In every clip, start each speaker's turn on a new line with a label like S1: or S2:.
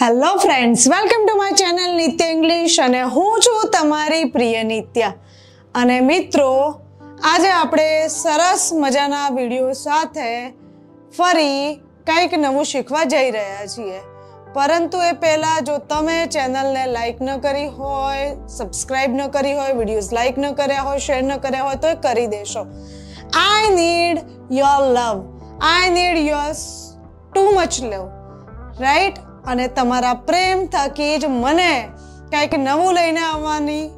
S1: Hello friends welcome to my channel Nitya English અને હું છું તમારી પ્રિય નિત્યા. અને મિત્રો, આજે આપણે સરસ મજાના વીડિયો સાથે ફરી કંઈક નવું શીખવા જઈ રહ્યા છીએ. પરંતુ એ પહેલાં જો તમે ચેનલને લાઈક ન કરી હોય સબસ્ક્રાઈબ ન કરી હોય વિડીયોઝ લાઈક ન કર્યા હોય શેર ન કર્યા હોય, તો એ કરી દેશો. I need your love I need your too much love right અને તમારા પ્રેમ થકી જ મને કંઈક નવું લઈને આવવાની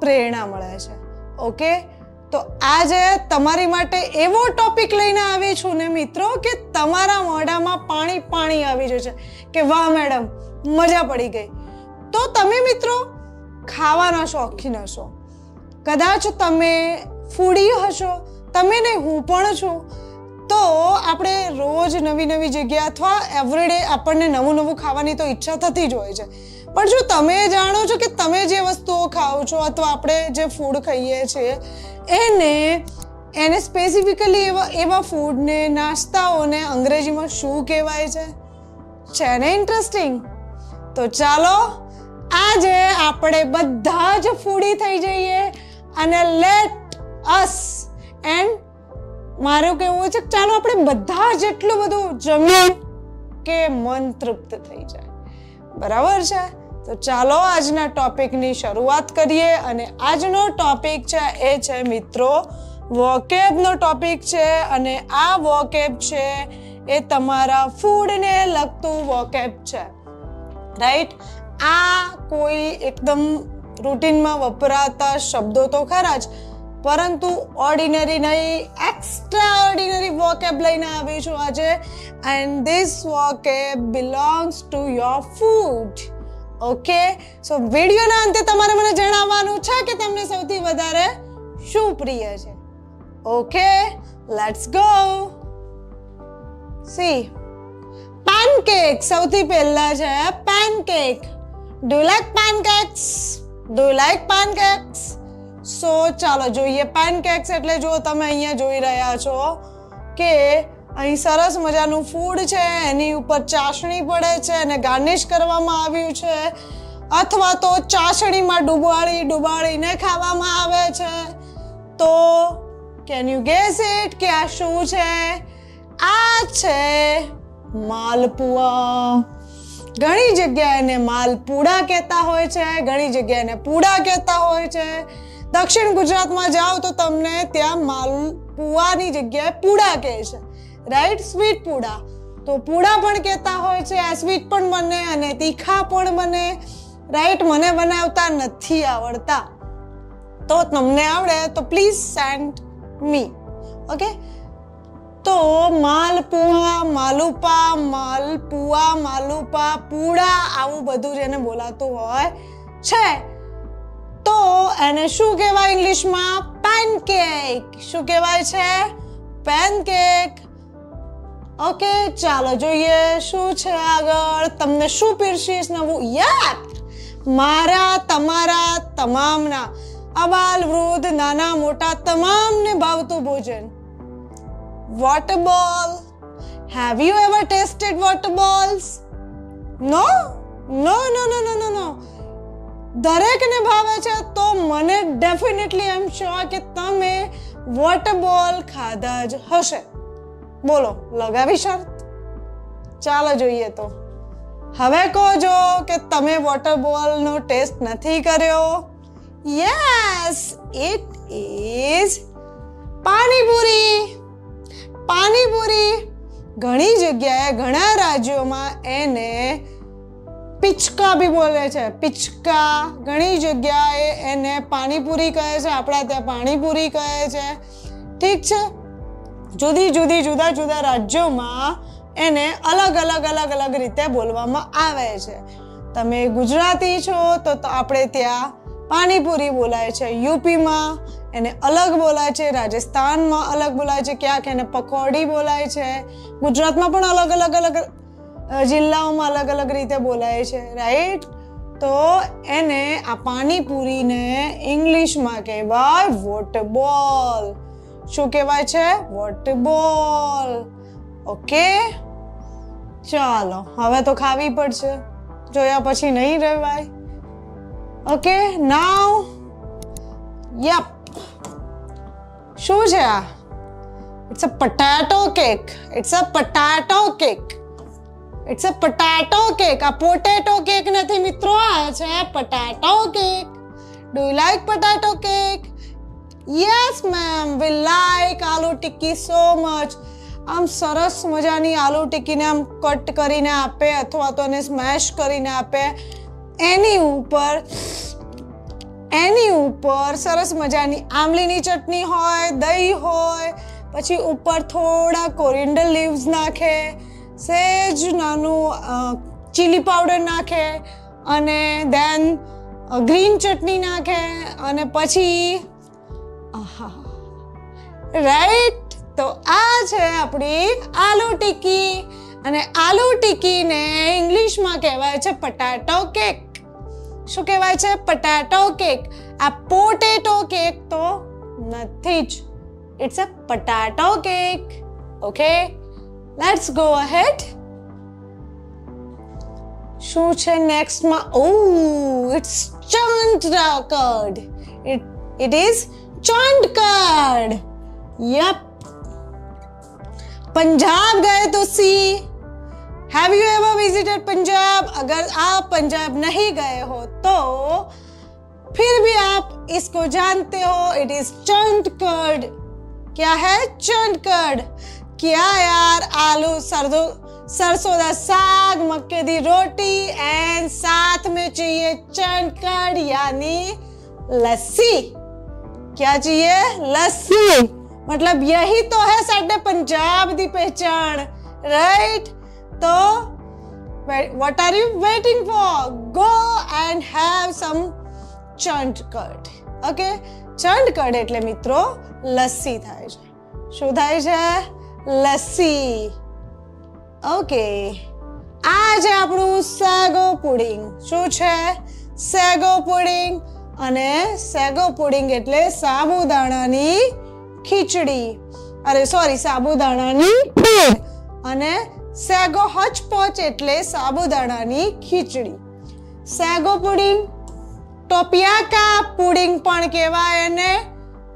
S1: પ્રેરણા મળે છે. ઓકે? તો આજે તમારી માટે એવો ટોપિક લઈને આવી છું ને મિત્રો કે તમારા મોઢામાં પાણી પાણી આવી જશે કે વાહ મેડમ, મજા પડી ગઈ. તો તમે મિત્રો ખાવાના શોખીન હશો. કદાચ તમે ફૂડી હશો. તમે નહીં, હું પણ છું. તો આપણે રોજ નવી નવી જગ્યા અથવા એવરીડે આપણને નવું નવું ખાવાની તો ઈચ્છા થતી જ હોય છે. પણ જો તમે જાણો છો કે તમે જે વસ્તુઓ ખાઓ છો અથવા આપણે જે ફૂડ ખાઈએ છીએ, એને એને સ્પેસિફિકલી એવા એવા ફૂડને નાસ્તાઓને અંગ્રેજીમાં શું કહેવાય છે? છે ને ઇન્ટરેસ્ટિંગ તો ચાલો, આજે આપણે બધા જ ફૂડી થઈ જઈએ અને લેટ અસ એન્ડ મારું કહેવું છે ચાલો આપણે બધા જેટલું બધું જમીએ કે મન તૃપ્ત થઈ જાય. બરાબર છે? તો ચાલો આજના ટોપિકની શરૂઆત કરીએ અને આજનો ટોપિક છે એ છે મિત્રો વોકેબનો ટોપિક છે અને આ વોકેબ છે એ તમારા ફૂડને લગતું વોકેબ છે. રાઈટ આ કોઈ એકદમ રૂટીનમાં વપરાતા શબ્દો તો ખરા જ પરંતુ ઓર્ડિનરી નહીં એક્સ્ટ્રા ઓર્ડિનરી વોકેબ લઈને આવી છું આજે. And this vocab belongs to your food okay so વિડીયોના અંતે તમારે મને જણાવવાનું છે કે તમને સૌથી વધારે શું પ્રિય છે? Okay let's go see pancake સૌથી પહેલા છે pancake do like pancakes do like pancakes so ચાલો જોઈએ. પેનકેક્સ એટલે જો તમે અહીંયા જોઈ રહ્યા છો કે અહીં સરસ મજાનું ફૂડ છે, એની ઉપર ચાસણી પડે છે અને ગાર્નિશ કરવામાં આવ્યું છે. અથવા તો ચાસણીમાં ડુબાડી ડુબાડીને ખાવામાં આવે છે. તો કેન યુ ગેસ ઇટ કે આ શું છે? આ છે માલપુઆ. ઘણી જગ્યાએ એને માલપુડા કહેતા હોય છે, ઘણી જગ્યાએ એને પૂડા કહેતા હોય છે. દક્ષિણ ગુજરાતમાં જાઓ તો તમને ત્યાં માલપુઆની જગ્યાએ પૂડા કહે છે. રાઈટ સ્વીટ પૂડા. તો પૂડા પણ કહેતા હોય છે, આ સ્વીટ પણ બને અને તીખા પણ બને. રાઈટ મને બનાવતા નથી આવડતા. તો તમને આવડે તો પ્લીઝ સેન્ડ મી ઓકે તો માલપુઆ માલુપા માલપુઆ માલુપા, પૂડા આવું બધું જેને બોલાતું હોય છે. તો એને શું કહેવાય ઇંગ્લિશમાં? પેનકેક શું કહેવાય છે? પેનકેક ઓકે ચાલો જોઈએ શું છે આગળ. તમને શું પીરસીશ નવું? યાદ મારા, તમારા, તમામના. અબાલ, વૃદ્ધ, નાના, મોટા, તમામને ભાવતું ભોજન. Water have you ever tasted water balls? No no no no no no દરેકને ભાવે છે, તો મને ડેફિનેટલી એમ શ્યોર કે તમે વોટર બોલ ખાધા જ હશે. બોલો, લગાવી શરત? ચાલો જોઈએ તો. હવે કહો જો કે તમે વોટર બોલનો ટેસ્ટ નથી કર્યો? Yes it is panipuri. Panipuri ઘણી જગ્યાએ ઘણા રાજ્યોમાં એને પિચકા બી બોલે છે. પિચકા ઘણી જગ્યાએ એને પાણીપુરી કહે છે. આપણા ત્યાં પાણીપુરી કહે છે. ઠીક છે? જુદી જુદી જુદા જુદા રાજ્યોમાં એને અલગ અલગ અલગ અલગ રીતે બોલવામાં આવે છે. તમે ગુજરાતી છો તો આપણે ત્યાં પાણીપુરી બોલાય છે. યુપીમાં એને અલગ બોલાય છે. રાજસ્થાનમાં અલગ બોલાય છે. ક્યાંક એને પકોડી બોલાય છે. ગુજરાતમાં પણ અલગ અલગ અલગ જિલ્લાઓમાં અલગ અલગ રીતે બોલાય છે રાઈટ તો એને આ પાણીપુરીને ઇંગ્લિશમાં કહેવાય વોટબોલ. શું કહેવાય છે? Water ball. ઓકે? ચાલો, હવે તો ખાવી પડશે. જોયા પછી નહીં રહેવાય. ઓકે નાવ યપ શું છે આ? It's a potato cake it's a potato cake it's a potato cake આ પોટેટો કેક નથી મિત્રો, આ છે potato cake do you like potato cake yes ma'am we like aloo tikki so much આમ સરસ મજાની આલુ ટિક્કીને આમ કટ કરીને આપે અથવા તો એને સ્મેશ કરીને આપે. એની ઉપર એની ઉપર સરસ મજાની આમલીની ચટણી હોય, દહીં હોય, પછી ઉપર થોડા કોરિન્ડર લીવ્સ નાખે. સેજ નાનું ચીલી પાવડર નાખે અને દેન ગ્રીન ચટણી નાખે અને પછી રાઈટ તો આ છે આપણી આલુ ટિક્કી. અને આલુ ટિક્કીને ઇંગ્લિશમાં કહેવાય છે પટાટો કેક શું કહેવાય છે? પટાટો કેક આ પોટેટો કેક તો નથી જ. It's a potato cake okay Let's go ahead. Shoot next ma oh it's Chandra card. It it is Chand card. Yep. Punjab गए तो see have you ever visited Punjab अगर आप पंजाब नहीं गए हो तो फिर भी आप इसको जानते हो इट इज़ चंडकर्ड क्या है चंडकर्ड क्या यार आलू सरदो सरसों का साग मक्के दी रोटी एंड साथ में चाहिए चंडकड यानी लस्सी क्या चाहिए लस्सी मतलब यही तो है साडे पंजाब दी पहचान राइट तो what are you waiting for go and have some ચંડકડ ઓકે ચંડકડ એટલે મિત્રો લસ્સી થાય છે શું થાય છે લસ્સી ઓકે આ આપણું સેગો પુડિંગ શું છે? સેગો પુડિંગ અને સેગો પુડિંગ એટલે સાબુદાણાની ખીચડી. અરે સોરી સાબુદાણાની ખીર અને સેગો હચપચ એટલે સાબુદાણાની ખીચડી. સેગો પુડિંગ ટોપિયાકા પુડિંગ પણ કહેવાય એને.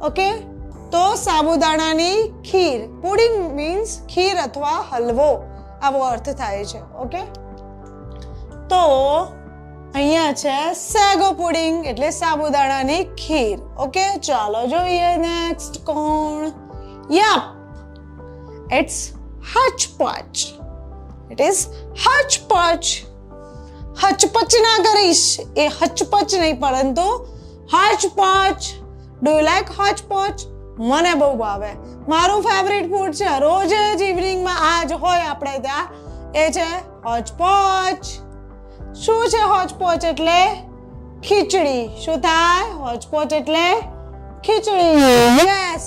S1: ઓકે તો સાબુદાણાની ખીર. પુડિંગ મીન્સ ખીર અથવા હલવો. આવો અર્થ થાય છે ઓકે તો અહીંયા છે સેગો પુડિંગ એટલે સાબુદાણાની ખીર. ઓકે ચાલો જોઈએ નેક્સ્ટ કોણ? Yup it's hotchpotch. It is hotchpotch. Hotchpotch ના કરીશ. એ હચપચ નહીં, પરંતુ hotchpotch. Do you like hotchpotch? મને બહુ ભાવે મારું ફેવરિટ ફૂડ છે રોજ જ ઇવનિંગમાં આ જ હોય આપણે ત્યાં એ છે હોચપોચ શું છે હોચપોચ એટલે ખીચડી શું થાય હોચપોચ એટલે खिचड़ी यस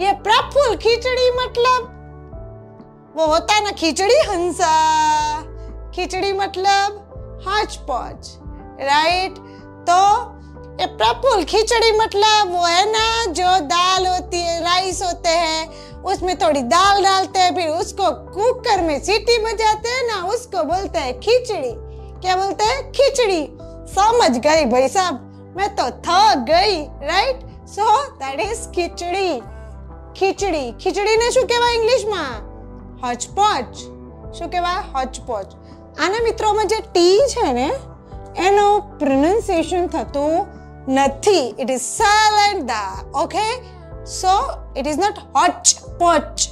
S1: ये प्रफुल्ल खिचड़ी मतलब वो होता है ना खिचड़ी हंसा खिचड़ी मतलब हच पच राइट तो ये प्रफुल्ल खिचड़ी मतलब वो है ना जो दाल होती है राइस होते हैं उसमें थोड़ी दाल डालते हैं फिर उसको कुकर में सीटी बजाते हैं ना उसको बोलते हैं खिचड़ी क्या बोलते हैं खिचड़ी समझ गई भाई साहब मैं तो थक गई right so that is khichdi khichdi ખીચડીને શું કહેવાય ઇંગ્લિશમાં હચપચ શું કહેવાય હચપચ આના મિત્રોમાં જે ટી છે ને એનો પ્રોનાઉન્સિએશન થતું નથી. ઇટ ઇઝ સાયલેન્ટ દા okay so it is not hotchpotch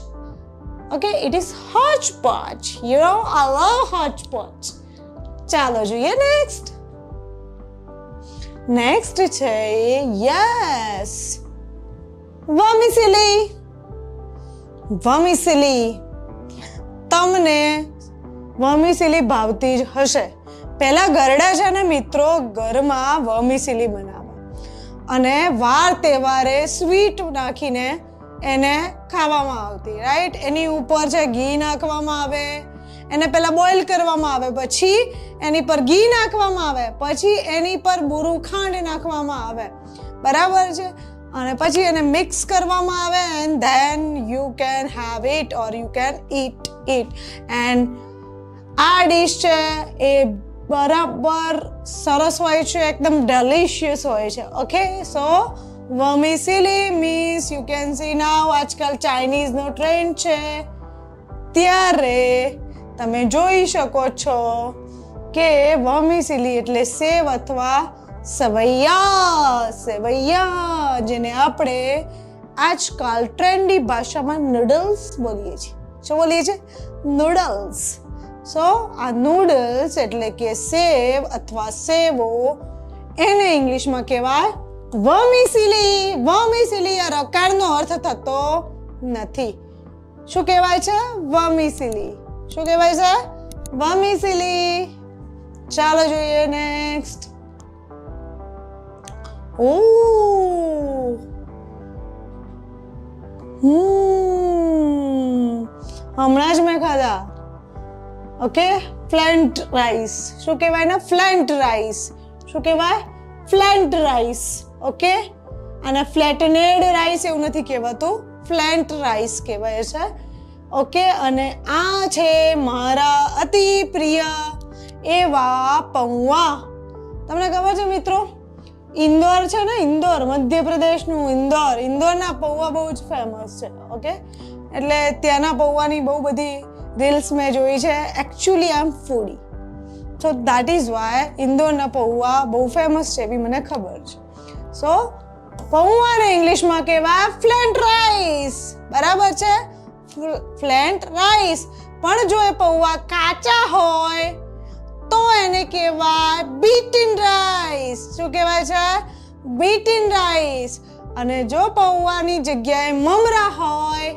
S1: okay it is hotchpotch you know I love hotchpotch ચાલો જોઈએ નેક્સ્ટ નેક્સ્ટ છે યસ વમિસિલી વમિસિલી તમને વમિસિલી ભાવતી જ હશે. પહેલા ગરડા છે ને મિત્રો, ઘરમાં વમિસિલી બનાવે. અને વાર તહેવારે સ્વીટ નાખીને એને ખાવામાં આવતી રાઈટ એની ઉપર છે ઘી નાખવામાં આવે, એને પહેલાં બોઇલ કરવામાં આવે, પછી એની પર ઘી નાખવામાં આવે, પછી એની પર બુરું ખાંડ નાખવામાં આવે, બરાબર છે? અને પછી એને મિક્સ કરવામાં આવે and then you can have it or you can eat it and આ ડીશ છે એ બરાબર સરસ હોય છે, એકદમ ડેલિશિયસ હોય છે. Okay so vermicelli means you can see now આજકાલ ચાઇનીઝનો ટ્રેન્ડ છે. ત્યારે તમે જોઈ શકો છો કે વર્મિસિલી એટલે સેવ અથવા સવૈયા, સેવૈયા જેને આપણે આજકાલ ટ્રેન્ડી ભાષામાં નૂડલ્સ બોલીએ છીએ. શું બોલીએ છીએ? નૂડલ્સ સો આ નૂડલ્સ એટલે કે સેવ અથવા સેવો, એને ઇંગ્લિશમાં કહેવાય વમિસિલી વમિસિલી આ રકારનો અર્થ થતો નથી. શું કહેવાય છે? વમિસિલી શું કહેવાય છે? વમિસિલી ચાલો જોઈએ નેક્સ્ટ ઓ હમણાં જ મેં ખાધા. ઓકે ફ્લેન્ટ રાઈસ શું કહેવાય ને ફ્લેન્ટ રાઈસ શું કહેવાય? ફ્લેન્ટ રાઈસ ઓકે અને ફ્લેટનેડ રાઈસ એવું નથી કહેવાતું. ફ્લેન્ટ રાઈસ કહેવાય છે. ઓકે અને આ છે મારા અતિ પ્રિય એવા પૌવા. તમને ખબર છે મિત્રો? ઇન્દોર છે ને? ઇન્દોર, મધ્યપ્રદેશનું ઇન્દોર. ઇન્દોરના પૌવા બહુ જ ફેમસ છે. ઓકે એટલે ત્યાંના પૌવાની બહુ બધી રીલ્સ મેં જોઈ છે. Actually I am foodie so that is why ઇન્દોરના પૌવા બહુ ફેમસ છે એવી મને ખબર છે. સો પૌવાને ઇંગ્લિશમાં કહેવાય ફ્લેન્ટ રાઈસ. બરાબર છે? Flattened rice. પણ જો એ પૌવા કાચા હોય, તો એને કહેવાય બીટીન રાઈસ શું કહેવાય છે? બીટીન રાઈસ અને જો પૌવાની જગ્યાએ મમરા હોય,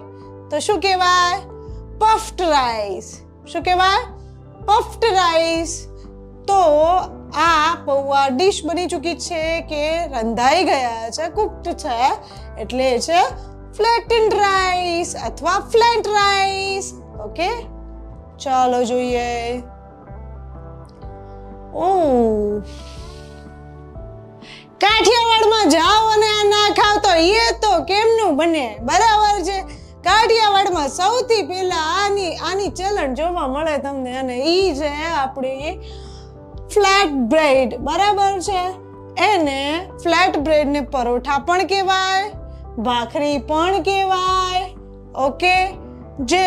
S1: તો શું કહેવાય? પફ્ડ રાઈસ શું કહેવાય? પફ્ડ રાઈસ તો આ પૌવા ડીશ બની ચૂકી છે કે રંધાઈ ગયા છે કુક્ડ છે. એટલે છે ફ્લેટન્ડ રાઈસ અથવા ફ્લેટ રાઈસ ઓકે ચાલો જોઈએ. ઓ કાઠિયાવાડમાં જાઓ અને આ ના ખાવ તો એ તો કેમનું બને? બરાબર છે. કાઠિયાવાડમાં સૌથી પહેલા આની આની ચલણ જોવા મળે તમને અને ઈ છે આપણી ફ્લેટ બ્રેડ બરાબર છે? એને ફ્લેટ બ્રેડને પરોઠા પણ કહેવાય, ભાખરી પણ કહેવાય, ઓકે? જે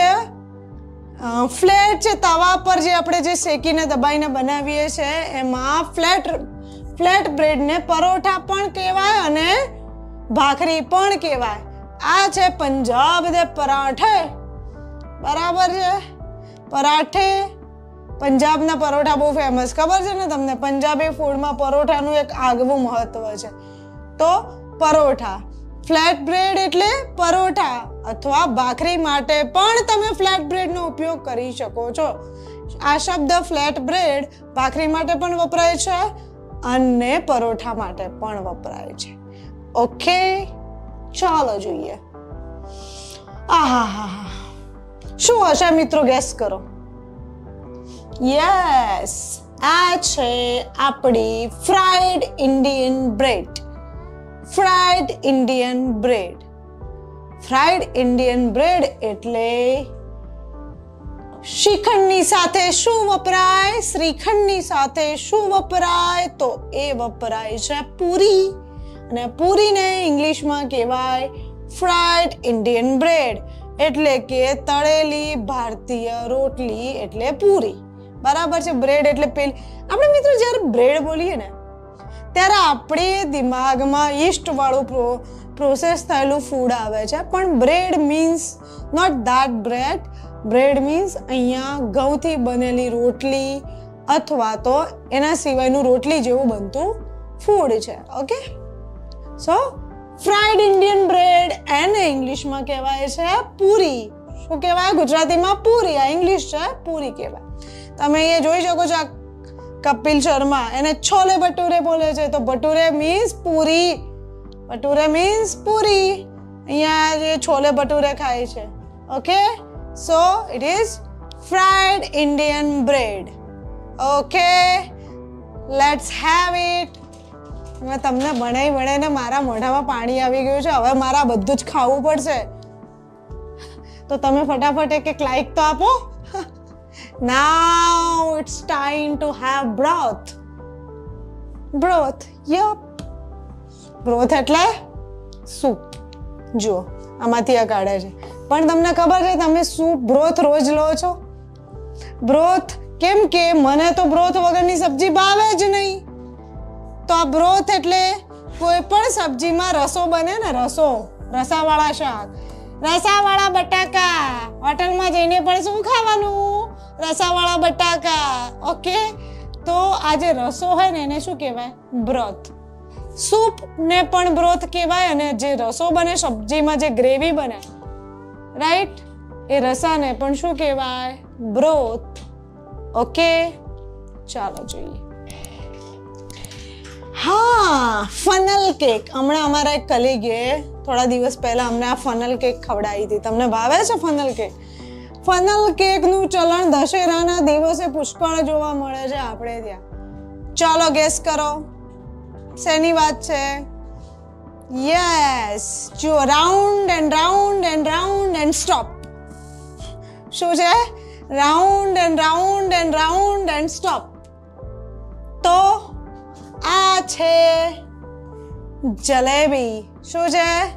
S1: ફ્લેટ છે, તવા પર જે આપણે જે શેકીને દબાઈને બનાવીએ છીએ એમાં ફ્લેટ ફ્લેટ બ્રેડને પરોઠા પણ કહેવાય અને ભાખરી પણ કહેવાય. આ છે પંજાબ દે પરાઠે. બરાબર છે? પરાઠે પંજાબના પરોઠા બહુ ફેમસ ખબર છે ને તમને? પંજાબી ફૂડમાં પરોઠાનું એક આગવું મહત્વ છે. તો પરોઠા. ફ્લેટ બ્રેડ એટલે પરોઠા અથવા ભાખરી માટે પણ તમે ફ્લેટ બ્રેડનો ઉપયોગ કરી શકો છો. આ શબ્દ ફ્લેટ બ્રેડ ભાખરી માટે પણ વપરાય છે અને પરોઠા માટે પણ વપરાય છે. ઓકે ચાલો જોઈએ. આહા શું હશે મિત્રો ગેસ કરો. યસ આ છે આપણી fried Indian bread fried Indian bread fried Indian bread એટલે શ્રીખંડની સાથે શું વપરાય? શ્રીખંડની સાથે શું વપરાય? તો એ વપરાય છે પૂરી. અને પૂરીને ઇંગ્લિશમાં કહેવાય ફ્રાઈડ ઇન્ડિયન બ્રેડ. એટલે કે તળેલી ભારતીય રોટલી એટલે પૂરી. બરાબર છે? બ્રેડ એટલે પેલી. આપણે મિત્રો જ્યારે બ્રેડ બોલીએ ને, ત્યારે આપણે દિમાગમાં ઈસ્ટ વાળું પ્રો પ્રોસેસ થયેલું ફૂડ આવે છે. પણ bread means not that bread bread means અહીંયા ઘઉંથી બનેલી રોટલી અથવા તો એના સિવાયનું રોટલી જેવું બનતું ફૂડ છે. Okay so fried Indian bread એને ઇંગ્લિશમાં કહેવાય છે પૂરી. શું કહેવાય? ગુજરાતીમાં પૂરી. આ ઇંગ્લિશ છે, પૂરી કહેવાય. તમે અહીંયા જોઈ શકો છો કપિલ શર્મા. એને છોલે ભટુરે બોલે છે. તો ભટુરે મીન્સ પૂરી. ભટુરે મીન્સ પૂરી. અહીંયા જે છોલે ભટુરે ખાય છે. Okay so it is fried Indian bread okay let's have it હવે તમને ભણાઈ ભણાઈને મારા મોઢામાં પાણી આવી ગયું છે, હવે મારા બધું જ ખાવું પડશે. તો તમે ફટાફટ એક એક લાઈક તો આપો. Now it's time to have broth broth yup broth એટલે સૂપ જુઓ, આમાંથી આ કાઢે છે. પણ તમને ખબર છે, તમે સૂપ બ્રોથ રોજ લો છો? બ્રોથ કેમ કે મને તો બ્રોથ વગરની સબ્જી ભાવે જ નહીં. તો આ બ્રોથ એટલે કોઈ પણ સબ્જીમાં રસો બને ને, રસો. રસાવાળા શાક. રસાવાળા બટાકા. હોટલમાં જઈને પણ શું ખાવાનું? રસાવાળા બટાકા. ઓકે? તો આ જે રસો હોય ને, એને શું કહેવાય? બ્રોથ સૂપ ને પણ બ્રોથ કહેવાય અને જે રસો બને, સબ્જીમાં જે ગ્રેવી બને. રાઈટ એ રસાને પણ શું કહેવાય? Broth okay? ચાલો જોઈએ. હા. Funnel cake. હમણાં અમારા એક કલીગે થોડા દિવસ પહેલા અમને આ ફનલ કેક ખવડાવી હતી. તમને ભાવે છે ફનલ કેક? ફનલ કેકનું ચલણ દશેરાના દિવસે પુષ્કળ જોવા મળે છે આપણે ત્યાં. ચાલો ગેસ કરો. શેની વાત છે? યસ જો round and round and round and stop શું છે? Round and round and round and stop તો આ છે જલેબી. શું છે?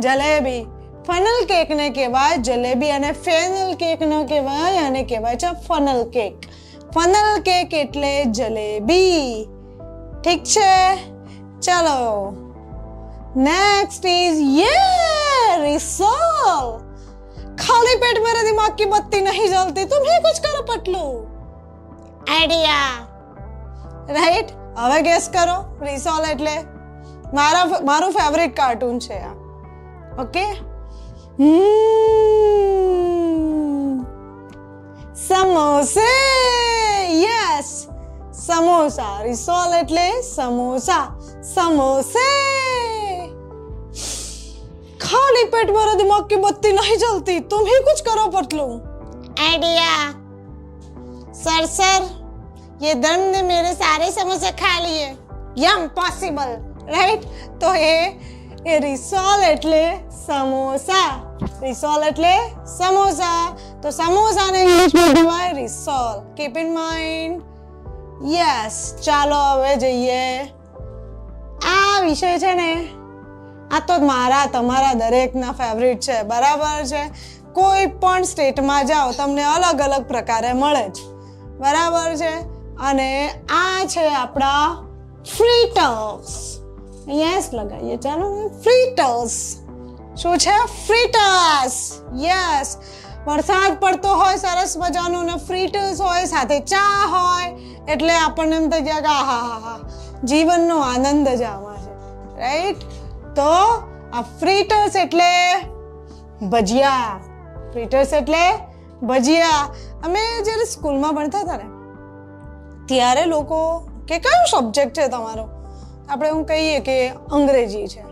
S1: જલેબી. ફનલ કેકને કહેવાય જલેબી અને ફેનલ કેકનો કહેવાય અને કહેવાય છે ફનલ કેક. ફનલ કેક એટલે જલેબી. ઠીક છે? ચલો. નેક્સ્ટ ઇઝ યે રિસોલ. ખાલી પેટ મેરે દિમાગ કી બત્તી નહીં જલતી. તુમ્હે કુછ કરો પટલું. આઈડિયા રાઈટ હવે ગેસ કરો રિસોલ એટલે મારા મારું ફેવરિટ કાર્ટૂન છે આ ઓકે સમોસે યસ સમોસા રિસોલ એટલે સમોસા સમોસે खाली पेट मेरा दिमाग की बत्ती नहीं जलती तुम ही कुछ करो पतलू आइडिया सर सर ये दर्द ने मेरे सारे समोसे खा लिए यम पॉसिबल राइट तो ये એ રિસોલ એટલે સમોસા રિસોલ એટલે સમોસા તો સમોસાને ઇંગ્લિશમાં કહેવાય rissole keep in mind yes ચાલો હવે જઈએ આ વિષય છે ને આ તો મારા તમારા દરેકના ફેવરિટ છે બરાબર છે કોઈ પણ સ્ટેટમાં જાઓ તમને અલગ અલગ પ્રકારે મળે છે બરાબર છે અને આ છે આપણા ફ્રીટર્સ યસ લગાવીએ ચાલો ફ્રીટર્સ શું છે? ફ્રીટર્સ યસ વરસાદ પડતો હોય, સરસ મજાનો ને ફ્રીટર્સ હોય, સાથે ચા હોય, એટલે આપણને એમ થઈ જાય કે આહા હા હા જીવનનો આનંદ જ આમાં છે. રાઈટ તો આ ફ્રીટર્સ એટલે ભજીયા. ફ્રીટર્સ એટલે ભજીયા. અમે જ્યારે સ્કૂલમાં ભણતા હતા ને ત્યારે લોકો કે કયો સબ્જેક્ટ છે તમારો? આપણે હું કહીએ કે અંગ્રેજી છે.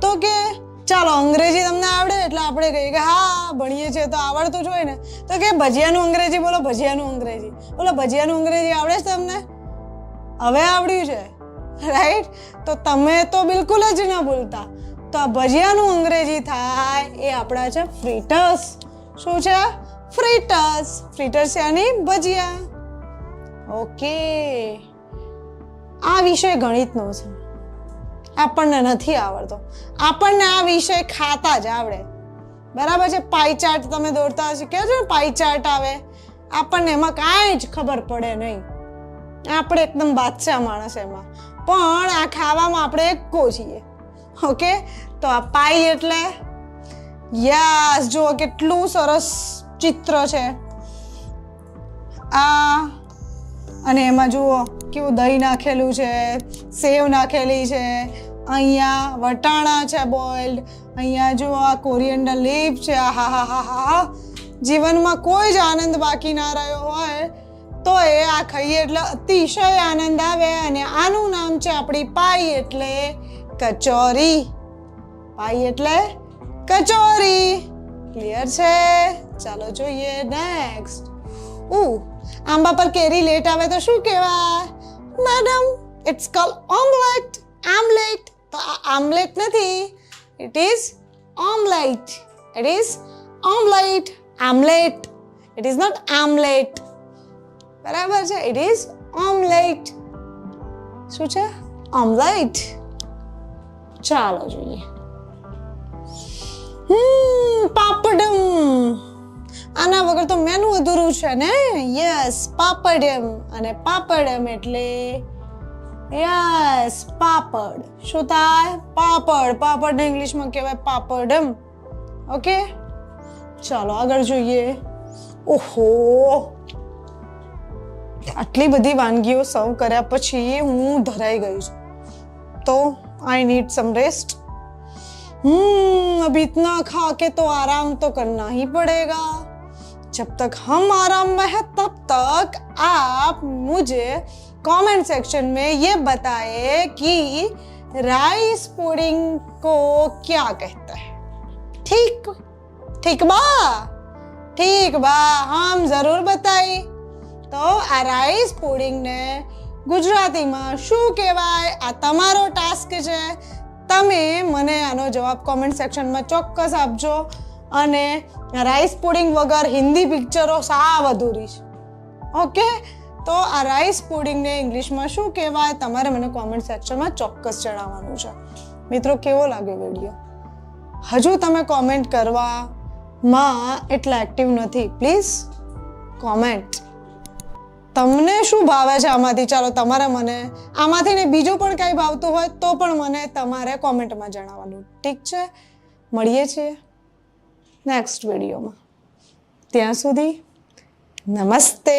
S1: તો કે ચાલો અંગ્રેજી તમને આવડે એટલે આપણે કહીએ કે હા, ભણીએ છીએ તો આવડતું જ હોય ને. તો કે ભજીયાનું અંગ્રેજી બોલો, ભજીયાનું અંગ્રેજી. બોલો, ભજીયાનું અંગ્રેજી આવડે છે તમને? હવે આવડ્યું છે. રાઈટ તો તમે તો બિલકુલ જ ન ભૂલતા. તો આ ભજીયાનું અંગ્રેજી થાય એ આપણા છે ફ્રીટર્સ શું છે? ફ્રીટર્સ ફ્રીટર્સ યાની ભજીયા. ઓકે. આ વિષય ગણિતનો છે. આપણને નથી આવડતો. આપણને આ વિષય ખાતા જ આવડે. બરાબર છે? પાઈ ચાર્ટ તમે દોરતા હશે. કહો છો ને પાઈ ચાર્ટ આવે. આપણને એમાં કાંઈ જ ખબર પડે નહીં. આપણે એકદમ બાદશાહ માણસ એમાં. પણ આ ખાવામાં આપણે એકો છીએ. ઓકે? તો આ પાઈ એટલે, યસ, જુઓ કેટલું સરસ ચિત્ર છે. આ અને એમાં જુઓ, કેવું દહીં નાખેલું છે, સેવ નાખેલી છે, અહીંયા વટાણા છે બોઇલ્ડ અહીંયા જુઓ આ કોરિયન્ડર લીફ છે, આ હા હા હા હા જીવનમાં કોઈ જ આનંદ બાકી ના રહ્યો હોય, તો એ આ ખાઈએ એટલે અતિશય આનંદ આવે અને આનું નામ છે આપણી પાઈ એટલે કચોરી. પાઈ એટલે કચોરી. ક્લિયર છે? ચાલો જોઈએ નેક્સ્ટ ઉ આંબા પર કેરી લેટ આવે તો શું કહેવાય madam it's call omelette omelette તો આ આમલેટ નથી it is omelette it is omelette omelette it is not omelette બરાબર છે ઇટ ઇઝ ઓમલેટ શું છે ઓમલેટ ચાલો જોઈએ હમ પાપડમ આના વગર તો મેનુ અધૂરું છે ને યસ પાપડમ અને પાપડમ એટલે યસ પાપડ શું થાય પાપડ પાપડને ઇંગ્લિશમાં કહેવાય પાપડમ ઓકે ચાલો આગળ જોઈએ ઓહો આટલી બધી વાનગીઓ સર્વ કર્યા પછી હું ધરાઈ ગઈ છું तो आई नीड सम रेस्ट हम्म अब इतना खा के तो आराम तो करना ही पड़ेगा जब तक हम आराम में है तब तक आप मुझे कमेंट सेक्शन में ये बताए कि राइस पुडिंग को क्या कहता है ठीक ठीक बा ठीक बा हम जरूर बताई તો આ રાઈસ પુડિંગને ગુજરાતીમાં શું કહેવાય આ તમારો ટાસ્ક છે તમે મને આનો જવાબ કોમેન્ટ સેક્શનમાં ચોક્કસ આપજો અને રાઈસ પુડિંગ વગર હિન્દી પિક્ચરો સાવ અધૂરી છે. ઓકે તો આ રાઈસ પુડિંગને ઇંગ્લિશમાં શું કહેવાય? તમારે મને કોમેન્ટ સેક્શનમાં ચોક્કસ જણાવવાનું છે. મિત્રો, કેવો લાગે વીડિયો હજુ તમે કોમેન્ટ કરવામાં એટલા એક્ટિવ નથી. પ્લીઝ કોમેન્ટ તમને શું ભાવે છે આમાંથી? ચાલો, તમારે મને આમાંથી ને બીજું પણ કંઈ ભાવતું હોય તો પણ મને તમારે કોમેન્ટમાં જણાવવાનું. ઠીક છે? મળીએ છીએ. નેક્સ્ટ વિડીયોમાં ત્યાં સુધી નમસ્તે.